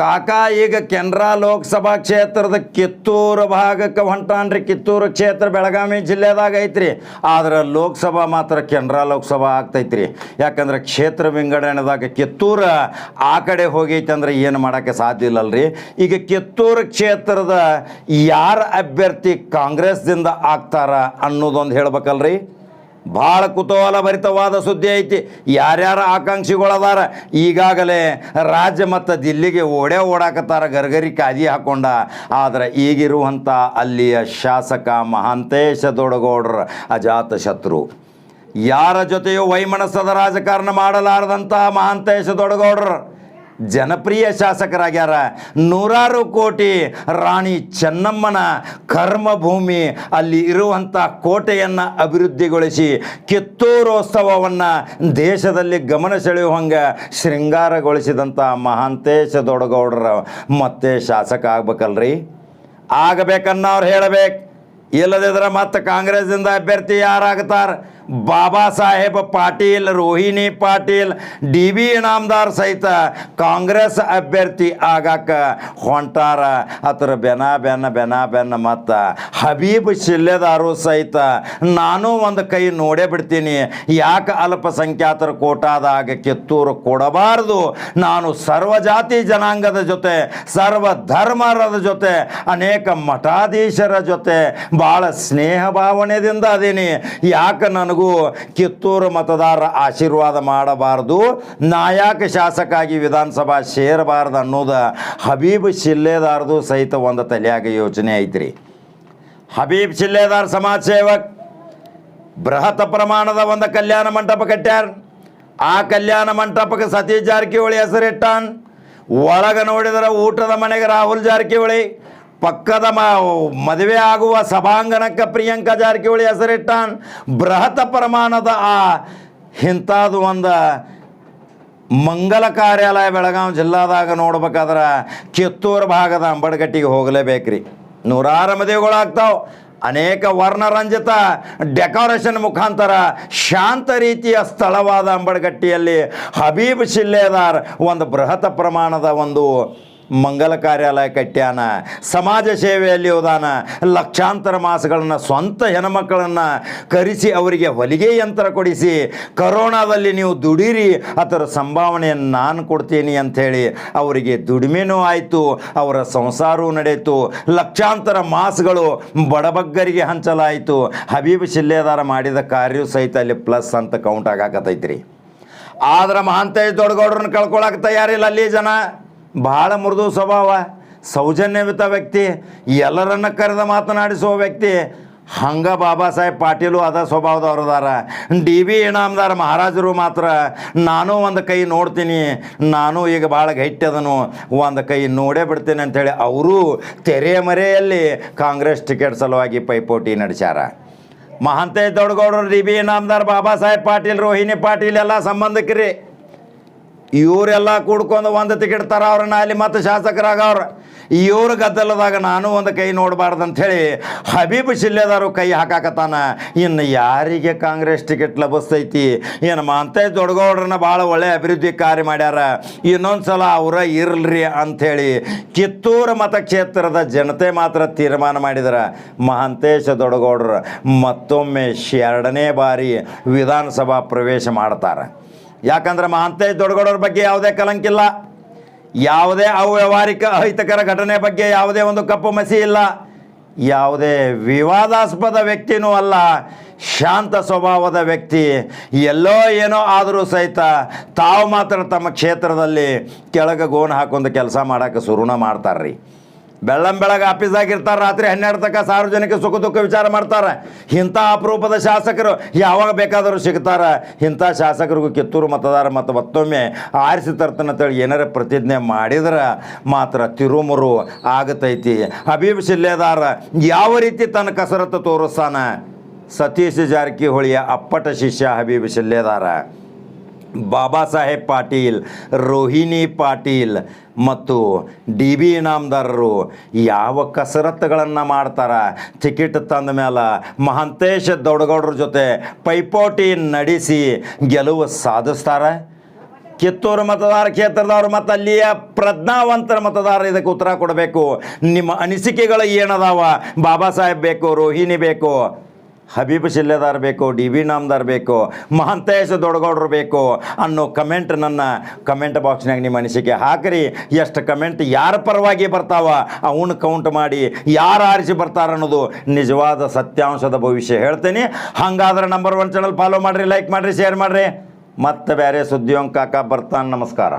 ಕಾಕಾ, ಈಗ ಕೆನರಾ ಲೋಕಸಭಾ ಕ್ಷೇತ್ರದ ಕಿತ್ತೂರು ಭಾಗಕ್ಕೆ ಹೊಂಟಾನ್ರಿ. ಕಿತ್ತೂರು ಕ್ಷೇತ್ರ ಬೆಳಗಾವಿ ಜಿಲ್ಲೆದಾಗ ಐತ್ರಿ. ಆದ್ರೆ ಲೋಕಸಭಾ ಮಾತ್ರ ಕೆನರಾ ಲೋಕಸಭಾ ಆಗ್ತೈತ್ರಿ. ಯಾಕಂದ್ರೆ ಕ್ಷೇತ್ರ ವಿಂಗಡಣೆದಾಗ ಕಿತ್ತೂರು ಆ ಕಡೆ ಹೋಗೈತೆ ಅಂದ್ರೆ ಏನು ಮಾಡೋಕ್ಕೆ ಸಾಧ್ಯ ಇಲ್ಲಲ್ರಿ. ಈಗ ಕಿತ್ತೂರು ಕ್ಷೇತ್ರದ ಯಾರ ಅಭ್ಯರ್ಥಿ ಕಾಂಗ್ರೆಸ್ದಿಂದ ಆಗ್ತಾರ ಅನ್ನೋದೊಂದು ಹೇಳ್ಬೇಕಲ್ರಿ. ಭಾಳ ಕುತೂಹಲ ಭರಿತವಾದ ಸುದ್ದಿ ಐತಿ. ಯಾರ್ಯಾರ ಆಕಾಂಕ್ಷಿಗಳದಾರ? ಈಗಾಗಲೇ ರಾಜ್ಯ ಮತ್ತು ದಿಲ್ಲಿಗೆ ಓಡೇ ಓಡಾಕತ್ತಾರ, ಗರ್ಗರಿ ಕಾದಿ ಹಾಕೊಂಡ. ಆದ್ರೆ ಈಗಿರುವಂಥ ಅಲ್ಲಿಯ ಶಾಸಕ ಮಹಾಂತೇಶ ದೊಡಗೌಡ್ರ ಅಜಾತ ಶತ್ರು. ಯಾರ ಜೊತೆಯೂ ವೈಮನಸ್ಸದ ರಾಜಕಾರಣ ಮಾಡಲಾರದಂತಹ ಮಹಾಂತೇಶ ದೊಡಗೌಡ್ರ? ಜನಪ್ರಿಯ ಶಾಸಕರಾಗ್ಯಾರ ನೂರಾರು ಕೋಟಿ ರಾಣಿ ಚೆನ್ನಮ್ಮನ ಕರ್ಮಭೂಮಿ ಅಲ್ಲಿ ಇರುವಂಥ ಕೋಟೆಯನ್ನು ಅಭಿವೃದ್ಧಿಗೊಳಿಸಿ ಕಿತ್ತೂರೋತ್ಸವವನ್ನು ದೇಶದಲ್ಲಿ ಗಮನ ಸೆಳೆಯುವಂಗೆ ಶೃಂಗಾರಗೊಳಿಸಿದಂಥ ಮಹಾಂತೇಶ ದೊಡಗೌಡರ ಮತ್ತೆ ಶಾಸಕ ಆಗ್ಬೇಕಲ್ರಿ? ಆಗಬೇಕನ್ನೋರು ಹೇಳಬೇಕು. ಇಲ್ಲದಿದ್ರೆ ಮತ್ತೆ ಕಾಂಗ್ರೆಸ್ದಿಂದ ಅಭ್ಯರ್ಥಿ ಯಾರಾಗ್ತಾರ? ಬಾಬಾ ಸಾಹೇಬ್ ಪಾಟೀಲ್, ರೋಹಿಣಿ ಪಾಟೀಲ್ ಡಿ ಬಿ ಇನಾಮದಾರ್ ಸಹಿತ ಕಾಂಗ್ರೆಸ್ ಅಭ್ಯರ್ಥಿ ಆಗಾಕ ಹೊಂಟಾರ. ಅದ್ರ ಬೆನ ಬೆನ್ನ ಬೆನ ಬೆನ್ನ ಮತ್ತು ಹಬೀಬ್ ಶಿಲ್ಲೆದಾರು ಸಹಿತ ನಾನು ಒಂದು ಕೈ ನೋಡೇ ಬಿಡ್ತೀನಿ. ಯಾಕೆ ಅಲ್ಪಸಂಖ್ಯಾತರ ಕೋಟಾದಾಗ ಕಿತ್ತೂರು ಕೊಡಬಾರದು? ನಾನು ಸರ್ವಜಾತಿ ಜನಾಂಗದ ಜೊತೆ ಸರ್ವ ಧರ್ಮರದ ಜೊತೆ, ಅನೇಕ ಮಠಾಧೀಶರ ಜೊತೆ ಭಾಳ ಸ್ನೇಹ ಭಾವನೆಯಿಂದ ಅದೀನಿ. ಯಾಕೆ ನನಗೂ ಕಿತ್ತೂರು ಮತದಾರರ ಆಶೀರ್ವಾದ ಮಾಡಬಾರ್ದು. ನಾಯಕ ಶಾಸಕಾಗಿ ವಿಧಾನಸಭಾ ಸೇರಬಾರ್ದು ಅನ್ನೋದು ಹಬೀಬ್ ಶಿಲ್ಲೆದಾರದು ಸಹಿತ ಒಂದು ತಲೆಯಾಗ ಯೋಚನೆ ಐತ್ರಿ. ಹಬೀಬ್ ಶಿಲ್ಲೆದಾರ್ ಸಮಾಜ ಸೇವಕ್, ಬೃಹತ್ ಪ್ರಮಾಣದ ಒಂದು ಕಲ್ಯಾಣ ಮಂಟಪ ಕಟ್ಟ್ಯಾರ. ಆ ಕಲ್ಯಾಣ ಮಂಟಪಕ್ಕೆ ಸತೀಶ್ ಜಾರಕಿಹೊಳಿ ಹೆಸರಿಟ್ಟಾನ್. ಒಳಗ ನೋಡಿದ್ರೆ ಊಟದ ಮನೆಗೆ ರಾಹುಲ್ ಜಾರಕಿಹೊಳಿ. ಪಕ್ಕದ ಮ ಮದುವೆ ಆಗುವ ಸಭಾಂಗಣಕ್ಕೆ ಪ್ರಿಯಾಂಕಾ ಜಾರಕಿಹೊಳಿ ಹೆಸರಿಟ್ಟಾನ್. ಬೃಹತ ಪ್ರಮಾಣದ ಆ ಇಂಥದ್ದು ಒಂದು ಮಂಗಲ ಕಾರ್ಯಾಲಯ ಬೆಳಗಾವಿ ಜಿಲ್ಲಾದಾಗ ನೋಡ್ಬೇಕಾದ್ರೆ ಕಿತ್ತೂರು ಭಾಗದ ಅಂಬಡ್ಗಟ್ಟಿಗೆ ಹೋಗಲೇಬೇಕ್ರಿ. ನೂರಾರು ಮದುವೆಗಳಾಗ್ತಾವೆ. ಅನೇಕ ವರ್ಣರಂಜಿತ ಡೆಕೋರೇಷನ್ ಮುಖಾಂತರ ಶಾಂತ ರೀತಿಯ ಸ್ಥಳವಾದ ಅಂಬಡ್ಗಟ್ಟಿಯಲ್ಲಿ ಹಬೀಬ್ ಶಿಲ್ಲೇದಾರ್ ಒಂದು ಬೃಹತ್ ಪ್ರಮಾಣದ ಒಂದು ಮಂಗಲ ಕಾರ್ಯಾಲಯ ಕಟ್ಟ್ಯಾನ, ಸಮಾಜ ಸೇವೆಯಲ್ಲಿ ಹೋದಾನ ಲಕ್ಷಾಂತರ ಮಾಸಗಳನ್ನು ಸ್ವಂತ ಹೆಣ್ಮಕ್ಕಳನ್ನು ಕರೆಸಿ ಅವರಿಗೆ ಹೊಲಿಗೆ ಯಂತ್ರ ಕೊಡಿಸಿ, ಕರೋನಾದಲ್ಲಿ ನೀವು ದುಡೀರಿ, ಅದರ ಸಂಭಾವನೆಯನ್ನು ನಾನು ಕೊಡ್ತೀನಿ ಅಂಥೇಳಿ ಅವರಿಗೆ ದುಡಿಮೆನೂ ಆಯಿತು, ಅವರ ಸಂಸಾರವೂ ನಡೆಯಿತು, ಲಕ್ಷಾಂತರ ಮಾಸ್ಗಳು ಬಡಬಗ್ಗರಿಗೆ ಹಂಚಲಾಯಿತು. ಹಬೀಬ್ ಶಿಲ್ಲೆದಾರ ಮಾಡಿದ ಕಾರ್ಯವೂ ಸಹಿತ ಅಲ್ಲಿ ಪ್ಲಸ್ ಅಂತ ಕೌಂಟ್ ಆಗಾಕತೈತ್ರಿ ಆದ್ರೆ ಮಹಾಂತೇಶ್ ದೊಡ್ಡಗೌಡ್ರನ್ನ ಕಳ್ಕೊಳಕ್ಕೆ ತಯಾರಿಲ್ಲ ಅಲ್ಲಿ ಜನ. ಭಾಳ ಮೃದು ಸ್ವಭಾವ. ಸೌಜನ್ಯವಿತ ವ್ಯಕ್ತಿ, ಎಲ್ಲರನ್ನ ಕರೆದ ಮಾತನಾಡಿಸುವ ವ್ಯಕ್ತಿ, ಹಂಗ ಬಾಬಾ ಸಾಹೇಬ್ ಪಾಟೀಲು ಅದ ಸ್ವಭಾವದವ್ರದಾರ ಡಿ ಬಿ ಇನಾಮ್ದಾರ ಮಹಾರಾಜರು ಮಾತ್ರ, ನಾನು ಒಂದು ಕೈ ನೋಡ್ತೀನಿ, ನಾನು ಈಗ ಭಾಳ ಗೈಟ್ಟದನು ಒಂದು ಕೈ ನೋಡೇ ಬಿಡ್ತೀನಿ ಅಂಥೇಳಿ ಅವರು ತೆರೆ ಮರೆಯಲ್ಲಿ ಕಾಂಗ್ರೆಸ್ ಟಿಕೆಟ್ ಸಲುವಾಗಿ ಪೈಪೋಟಿ ನಡೆಸ್ಯಾರ. ಮಹಾಂತೇಶ್ ದೊಡ್ಡಗೌಡರು ಡಿ ಬಿ ಇನಾಮ್ದಾರ್, ಬಾಬಾ ಸಾಹೇಬ್ ಪಾಟೀಲ್, ರೋಹಿಣಿ ಪಾಟೀಲ್, ಎಲ್ಲ ಸಂಬಂಧಿಕರಿ. ಇವರೆಲ್ಲ ಕೂಡ್ಕೊಂಡು ಒಂದು ಟಿಕೆಟ್ ತರ ಅವ್ರನ್ನ ಅಲ್ಲಿ ಮತ್ತೆ ಶಾಸಕರಾಗವ್ರ ಇವ್ರ ಗದ್ದಲದಾಗ ನಾನು ಒಂದು ಕೈ ನೋಡಬಾರ್ದು ಅಂಥೇಳಿ ಹಬೀಬ್ ಶಿಲ್ಲೆದಾರು ಕೈ ಹಾಕಾಕತ್ತಾನ. ಇನ್ನು ಯಾರಿಗೆ ಕಾಂಗ್ರೆಸ್ ಟಿಕೆಟ್ ಲಭಿಸ್ತೈತಿ? ಏನು ಅಂತ ದೊಡ್ಡಗೌಡ್ರನ್ನ ಭಾಳ ಒಳ್ಳೆ ಅಭಿವೃದ್ಧಿ ಕಾರ್ಯ ಮಾಡ್ಯಾರ. ಇನ್ನೊಂದು ಸಲ ಅವರ ಇರಲ್ರಿ ಅಂಥೇಳಿ ಕಿತ್ತೂರು ಮತಕ್ಷೇತ್ರದ ಜನತೆ ಮಾತ್ರ ತೀರ್ಮಾನ ಮಾಡಿದ್ರ. ಮಹಾಂತೇಶ ದೊಡ್ಡಗೌಡ್ರು ಮತ್ತೊಮ್ಮೆ ಎರಡನೇ ಬಾರಿ ವಿಧಾನಸಭಾ ಪ್ರವೇಶ ಮಾಡ್ತಾರೆ. ಯಾಕಂದ್ರೆ ಮಹಾಂತೇಶ್ ದೊಡ್ಡಗೌಡರ ಬಗ್ಗೆ ಯಾವುದೇ ಕಲಂಕಿಲ್ಲ. ಯಾವುದೇ ಅವ್ಯವಹಾರಿಕ ಅಹಿತಕರ ಘಟನೆ ಬಗ್ಗೆ ಯಾವುದೇ ಒಂದು ಕಪ್ಪು ಮಸಿ ಇಲ್ಲ. ಯಾವುದೇ ವಿವಾದಾಸ್ಪದ ವ್ಯಕ್ತಿನೂ ಅಲ್ಲ, ಶಾಂತ ಸ್ವಭಾವದ ವ್ಯಕ್ತಿ, ಎಲ್ಲೋ ಏನೋ ಆದರೂ ಸಹಿತ ತಾವು ಮಾತ್ರ ತಮ್ಮ ಕ್ಷೇತ್ರದಲ್ಲಿ ಕೆಳಗೆ ಗೋಣು ಹಾಕೊಂಡು ಕೆಲಸ ಮಾಡೋಕ್ಕೆ ಶುರುನ ಮಾಡ್ತಾರ್ರಿ. ಬೆಳ್ಳಂ ಬೆಳಗ್ಗೆ ಆಫೀಸ್ ಇರ್ತಾರೆ ರಾತ್ರಿ ಹನ್ನೆರಡು ತನಕ ಸಾರ್ವಜನಿಕ ಸುಖ ದುಃಖ ವಿಚಾರ ಮಾಡ್ತಾರೆ. ಇಂಥ ಅಪರೂಪದ ಶಾಸಕರು ಯಾವಾಗ ಬೇಕಾದರೂ ಸಿಗ್ತಾರೆ. ಇಂಥ ಶಾಸಕರಿಗೂ ಕಿತ್ತೂರು ಮತದಾರ ಮತ್ತು ಮತ್ತೊಮ್ಮೆ ಆರಿಸಿ ತರ್ತನಂತೇಳಿ ಏನಾರ ಪ್ರತಿಜ್ಞೆ ಮಾಡಿದ್ರೆ ಮಾತ್ರ ತಿರುಮುರು ಆಗತೈತಿ. ಹಬೀಬ್ ಶಿಲ್ಲೆದಾರ, ಯಾವ ರೀತಿ ತನ್ನ ಕಸರತ್ತು ತೋರಿಸ್ತಾನೆ? ಸತೀಶ್ ಜಾರಕಿಹೊಳಿಯ ಅಪ್ಪಟ ಶಿಷ್ಯ ಹಬೀಬ್ ಶಿಲ್ಲೆದಾರ. ಬಾಬಾ ಸಾಹೇಬ್ ಪಾಟೀಲ್, ರೋಹಿಣಿ ಪಾಟೀಲ್ ಮತ್ತು ಡಿ ಬಿ ಇನಾಮದಾರರು ಯಾವ ಕಸರತ್ತುಗಳನ್ನು ಮಾಡ್ತಾರೆ? ಟಿಕೆಟ್ ತಂದ ಮೇಲೆ ಮಹಂತೇಶ್ ದೊಡ್ಡಗೌಡ್ರ ಜೊತೆ ಪೈಪೋಟಿ ನಡೆಸಿ ಗೆಲುವು ಸಾಧಿಸ್ತಾರೆ? ಕಿತ್ತೂರು ಮತದಾರ ಕ್ಷೇತ್ರದವ್ರು ಮತ್ತು ಅಲ್ಲಿಯ ಪ್ರಜ್ಞಾವಂತರ ಮತದಾರರು ಇದಕ್ಕೆ ಉತ್ತರ ಕೊಡಬೇಕು. ನಿಮ್ಮ ಅನಿಸಿಕೆಗಳು ಏನದಾವ? ಬಾಬಾ ಸಾಹೇಬ್ ಬೇಕು, ರೋಹಿಣಿ ಬೇಕು. ಹಬೀಬ್ ಶಿಲ್ಲೆದಾರ್ ಬೇಕು ಡಿ ಬಿ ನಾಮ್ದಾರ್ ಬೇಕು, ಮಹಂತೇಶ ದೊಡ್ಡಗೌಡ್ರು ಬೇಕು ಅನ್ನೋ ಕಮೆಂಟ್ ನನ್ನ ಕಮೆಂಟ್ ಬಾಕ್ಸ್ನಾಗ ನಿಮ್ಮ ಅನಿಸಿಕೆ ಹಾಕ್ರಿ. ಎಷ್ಟು ಕಮೆಂಟ್ ಯಾರ ಪರವಾಗಿ ಬರ್ತಾವ ಅವನ್ನ ಕೌಂಟ್ ಮಾಡಿ ಯಾರು ಆರಿಸಿ ಬರ್ತಾರ ಅನ್ನೋದು ನಿಜವಾದ ಸತ್ಯಾಂಶದ ಭವಿಷ್ಯ ಹೇಳ್ತೇನೆ. ಹಂಗಾದ್ರೆ ನಂಬರ್ ಒನ್ ಚಾನಲ್ ಫಾಲೋ ಮಾಡಿರಿ ಲೈಕ್ ಮಾಡಿರಿ ಶೇರ್ ಮಾಡಿರಿ. ಮತ್ತೆ ಬೇರೆ ಸುದ್ದಿಯೊಂದು ಕಾಕ ಬರ್ತಾನೆ, ನಮಸ್ಕಾರ.